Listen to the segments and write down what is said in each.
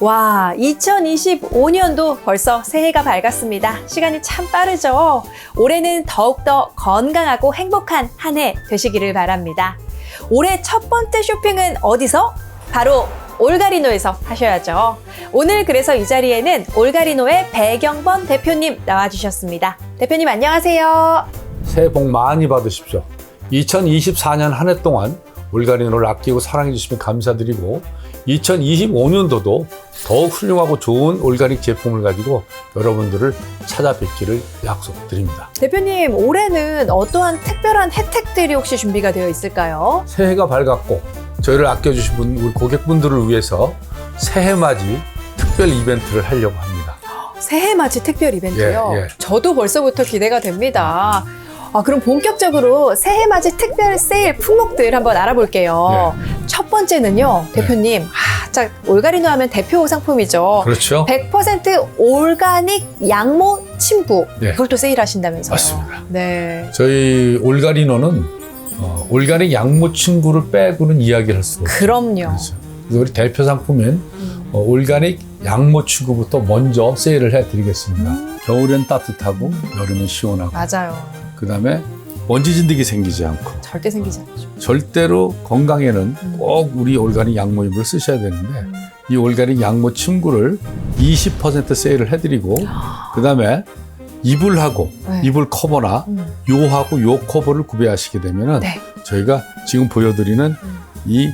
와, 2025년도 벌써 새해가 밝았습니다. 시간이 참 빠르죠? 올해는 더욱더 건강하고 행복한 한 해 되시기를 바랍니다. 올해 첫 번째 쇼핑은 어디서? 바로 올가리노에서 하셔야죠. 오늘 그래서 이 자리에는 올가리노의 배경범 대표님 나와주셨습니다. 대표님 안녕하세요. 새해 복 많이 받으십시오. 2024년 한 해 동안 올가리노를 아끼고 사랑해 주시면 감사드리고 2025년도도 더욱 훌륭하고 좋은 올가닉 제품을 가지고 여러분들을 찾아뵙기를 약속드립니다. 대표님, 올해는 어떠한 특별한 혜택들이 혹시 준비가 되어 있을까요? 새해가 밝았고 저희를 아껴주신 분, 우리 고객분들을 위해서 새해 맞이 특별 이벤트를 하려고 합니다. 새해 맞이 특별 이벤트요. 예, 예. 저도 벌써부터 기대가 됩니다. 아, 그럼 본격적으로 새해 맞이 특별 세일 품목들 한번 알아볼게요. 네. 첫 번째는요, 대표님. 아, 자, 올가리노 하면 대표 상품이죠. 그렇죠? 100% 올가닉 양모 침구. 네. 또 세일하신다면서요. 맞습니다. 네. 저희 올가리노는 어, 올가닉 양모 친구를 빼고는 이야기를 할 수가 없어요. 그럼요. 그렇죠. 그래서 우리 대표 상품인 음. 어, 올가닉 양모 친구부터 먼저 세일을 해드리겠습니다. 음. 겨울엔 따뜻하고 여름엔 시원하고 맞아요. 그 다음에 먼지 진드기 생기지 않고 절대 생기지 않죠. 절대로 건강에는 음. 꼭 우리 올가닉 양모임을 쓰셔야 되는데 이 올가닉 양모 침구를 20% 세일을 해드리고 그 다음에 이불 하고 네. 이불 커버나 음. 요하고 요 커버를 구매하시게 되면은 네. 저희가 지금 보여드리는 음. 이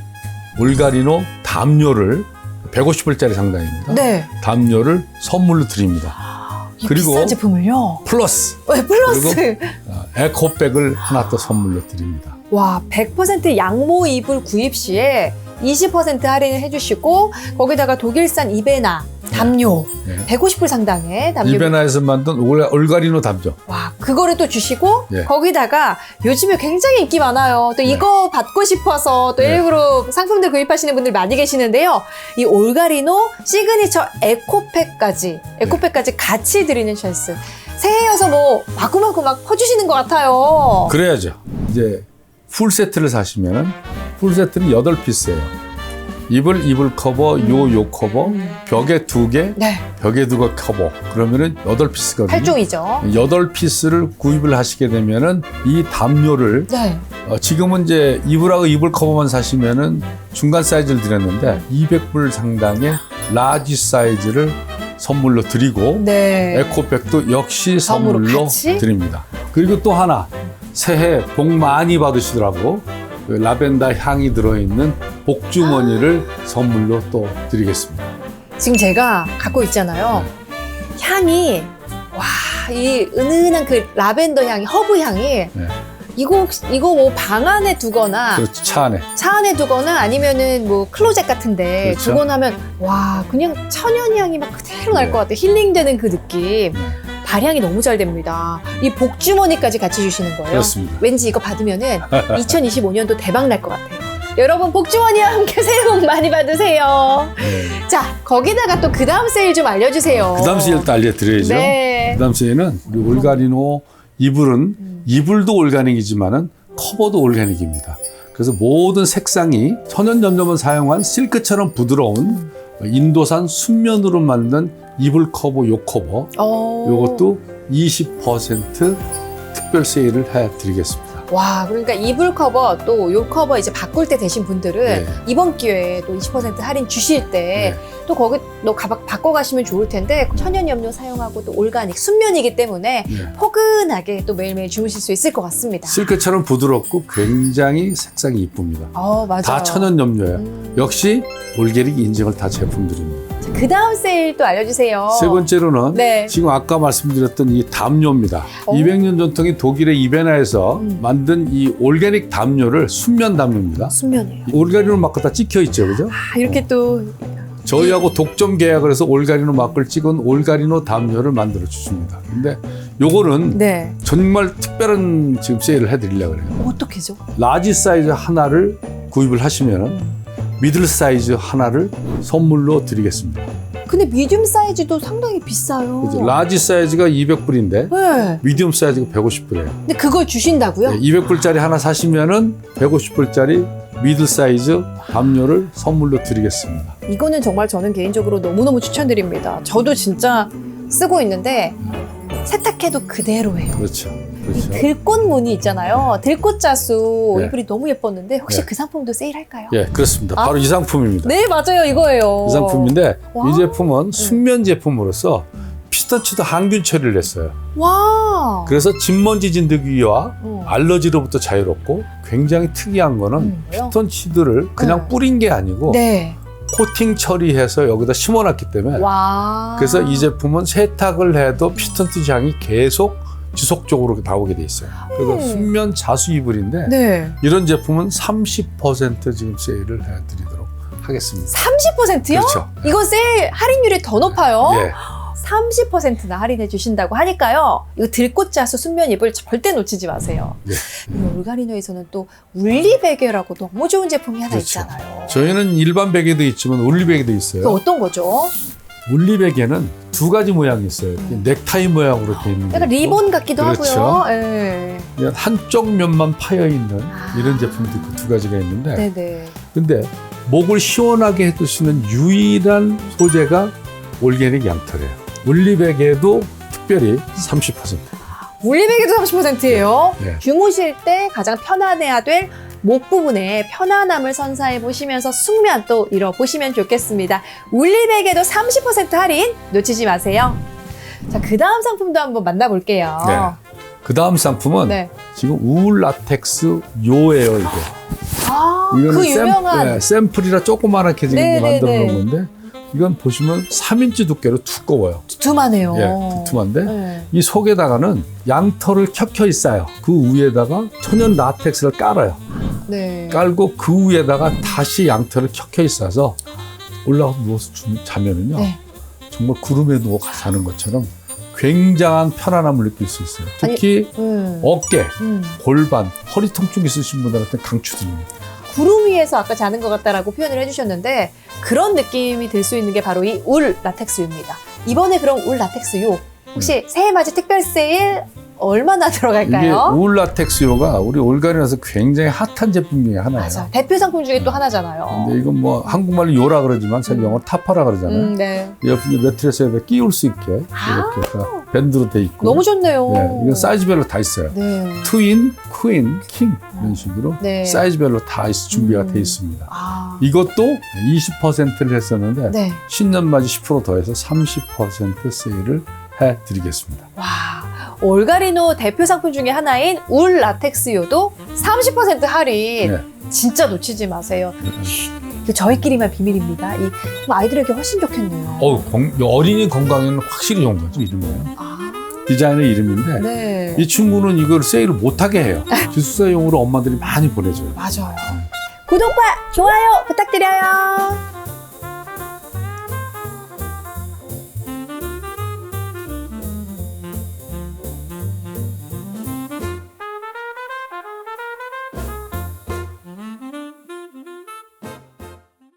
올가리노 담요를 150불짜리 상당입니다. 네. 담요를 선물로 드립니다. 이 그리고- 비싼 제품을요. 플러스 네, 플러스. 어, 에코백을 하나 또 선물로 드립니다. 와, 100% 양모 이불 구입 시에 20% 할인을 해주시고 거기다가 독일산 이베나 담요 네. 150불 상당의 담요 이베나에서 만든 올- 올가리노 담요. 와 그거를 또 주시고 예. 거기다가 요즘에 굉장히 인기 많아요 또 네. 이거 받고 싶어서 또 네. 일부러 상품들 구입하시는 분들 많이 계시는데요 이 올가리노 시그니처 에코팩까지 에코팩까지 같이 드리는 찬스 새해여서 뭐 마구마구 막 퍼주시는 것 같아요 그래야죠. 이제 풀 세트를 사시면은 풀 세트는 8피스예요. 이불 이불 커버, 요 요 커버, 음. 벽에 두 개, 네 벽에 두 개 커버. 그러면은 8피스거든요. 8종이죠 여덟 피스를 구입을 하시게 되면은 이 담요를 네 어, 지금은 이제 이불하고 이불 커버만 사시면은 중간 사이즈를 드렸는데 200불 상당의 라지 사이즈를 선물로 드리고 네. 에코백도 역시 선물로 같이? 드립니다. 그리고 또 하나 새해 복 많이 받으시더라고 그 라벤더 향이 들어있는 복주머니를 선물로 또 드리겠습니다. 지금 제가 갖고 있잖아요. 향이 와 이 은은한 그 라벤더 향이 허브 향이 네. 이거 혹시- 이거 뭐 방 안에 두거나 그렇죠. 차 안에. 차 안에 두거나 아니면은 뭐 클로젯 같은데 그렇죠. 두거나 하면 와 그냥 천연 향이 막 그대로 날 네. 것 같아요. 힐링되는 그 느낌. 네. 발향이 너무 잘 됩니다. 이 복주머니까지 같이 주시는 거예요. 그렇습니다. 왠지 이거 받으면은 2025년도 대박 날 것 같아요. 여러분 복주머니와 함께 새해 복 많이 받으세요. 네. 자, 거기다가 또 그 다음 세일 좀 알려주세요. 그 다음 세일 또 알려드려야죠. 네. 그 다음 세일은 우리 올가리노 이불은 음. 이불도 올가닉이지만은 커버도 올가닉입니다. 그래서 모든 색상이 천연점점을 사용한 실크처럼 부드러운 인도산 순면으로 만든 이불 커버 요 커버 어. 요것도 20% 특별 세일을 해드리겠습니다. 와, 그러니까 이불 커버 또 요 커버 이제 바꿀 때 되신 분들은 네. 이번 기회에 또 20% 할인 주실 때 또 거기 또 가방 바꿔 가시면 좋을 텐데 천연 염료 사용하고 또 올가닉 순면이기 때문에 네. 포근하게 또 매일매일 주무실 수 있을 것 같습니다. 실크처럼 부드럽고 굉장히 색상이 이쁩니다. 어, 맞아요. 다 천연 염료예요. 음. 역시 올게릭 인증을 다 제품들입니다. 그 다음 세일 또 알려주세요. 세 번째로는 네. 지금 아까 말씀드렸던 이 담요입니다. 오. 200년 전통의 독일의 이베나에서 음. 만든 이 올게닉 담요를 순면 담요입니다. 순면이에요. 올가리노 마크 다 찍혀 있죠, 그죠? 아, 이렇게 또 저희하고 독점 계약을 해서 올가리노 마크를 찍은 올가리노 담요를 만들어 주십니다. 근데 요거는 네. 정말 특별한 지금 세일을 해드리려고 그래요. 어떻게죠? 라지 사이즈 하나를 구입을 하시면은 미들 사이즈 하나를 선물로 드리겠습니다. 근데 미디움 사이즈도 상당히 비싸요. 그죠? 라지 사이즈가 200불인데 네. 미디움 사이즈가 150불이에요. 근데 그걸 주신다고요? 네, 200불짜리 하나 사시면은 150불짜리 미들 사이즈 담요를 선물로 드리겠습니다. 이거는 정말 저는 개인적으로 너무너무 추천드립니다. 저도 진짜 쓰고 있는데 세탁해도 그대로예요. 그렇죠. 이 그렇죠. 들꽃 무늬 있잖아요. 들꽃 자수 네. 이불이 너무 예뻤는데 혹시 네. 그 상품도 세일할까요? 예, 그렇습니다. 아. 바로 이 상품입니다. 네 맞아요 이거예요. 이 상품인데 와. 이 제품은 순면 제품으로서 피스타치드 항균 처리를 했어요. 와. 그래서 진먼지 진드기와 어. 알러지로부터 자유롭고 굉장히 특이한 거는 음, 뭐요? 피스타치드를 그냥 네. 뿌린 게 아니고 네. 코팅 처리해서 여기다 심어놨기 때문에 와. 그래서 이 제품은 세탁을 해도 피스타치드 향이 계속 지속적으로 나오게 돼 있어요. 그래서 음. 순면 자수 이불인데 네. 이런 제품은 30% 지금 세일을 해드리도록 하겠습니다. 30%요? 그렇죠. 이거 세일 할인율이 더 높아요. 예. 30%나 할인해 주신다고 하니까요. 이거 들꽃 자수 순면 이불 절대 놓치지 마세요. 네. 이 올가리노에서는 또 울리 베개라고 너무 좋은 제품이 하나 그렇죠. 있잖아요. 저희는 일반 베개도 있지만 울리 베개도 그 있어요. 어떤 거죠? 울리 베개는 두 가지 모양이 있어요. 음. 넥타이 모양으로 되어 있는 게 약간 있고, 리본 같기도 그렇죠. 하고요. 예. 그냥 한쪽 면만 파여 있는 아. 이런 제품도 있고 두 가지가 있는데 네네. 근데 목을 시원하게 해줄 수 있는 유일한 소재가 올게닉 양털이에요. 베개도 특별히 30%. 울리 베개도 30%예요. 네. 주무실 때 가장 편안해야 될 목 부분에 편안함을 선사해 보시면서 숙면 또 이뤄 보시면 좋겠습니다. 울리 베개도 30% 할인 놓치지 마세요. 자, 그 다음 상품도 한번 만나볼게요. 네. 그 다음 상품은 네. 지금 우울 라텍스 요예요 이게. 아, 이거는 그 샘- 유명한. 네, 샘플이라 조그맣게 지금 네, 네, 만들어 네. 놓은 건데 이건 보시면 3인치 두께로 두꺼워요. 두툼하네요. 예, 두툼한데 네. 이 속에다가는 양털을 켜켜이 싸요. 그 위에다가 천연 라텍스를 깔아요. 네. 깔고 그 위에다가 다시 양털을 켜켜이 싸서 올라가서 누워서 주- 자면은요. 네. 정말 구름에 누워 자는 것처럼 굉장한 편안함을 느낄 수 있어요. 특히 음. 어깨, 음. 골반, 허리 통증 있으신 분들한테 강추드립니다. 구름 위에서 아까 자는 것 같다라고 표현을 해주셨는데 그런 느낌이 들 수 있는 게 바로 이 울 라텍스유입니다. 이번에 그럼 울 라텍스유 혹시 새해 맞이 특별 세일 얼마나 이게 들어갈까요? 우울 라텍스요가 우리 올가리나서 굉장히 핫한 제품 중에 하나예요. 맞아 대표 상품 중에 또 하나잖아요. 근데 이건 뭐 한국말로 요라 그러지만 사실 음. 영어 타파라 그러잖아요. 음, 네. 옆에 매트리스에 끼울 수 있게 아. 이렇게 해서 밴드로 돼 있고. 너무 좋네요. 네, 이건 사이즈별로 다 있어요. 네. 트윈, 퀸, 킹 이런 식으로 네. 사이즈별로 다 있- 준비가 음. 돼 있습니다. 아. 이것도 20%를 했었는데 네. 신년 맞이 10% 더해서 30% 세일을 해드리겠습니다. 와. 올가리노 대표 상품 중에 하나인 울 라텍스유도 30% 할인. 네. 진짜 놓치지 마세요. 이게 저희끼리만 비밀입니다. 이 아이들에게 훨씬 좋겠네요. 건- 어린이 건강에는 확실히 좋은 거죠 이름이에요. 아, 디자인의 이름인데 네. 이 친구는 이걸 세일을 못하게 해요. 기숙사용으로 엄마들이 많이 보내줘요. 맞아요. 구독과 좋아요 부탁드려요.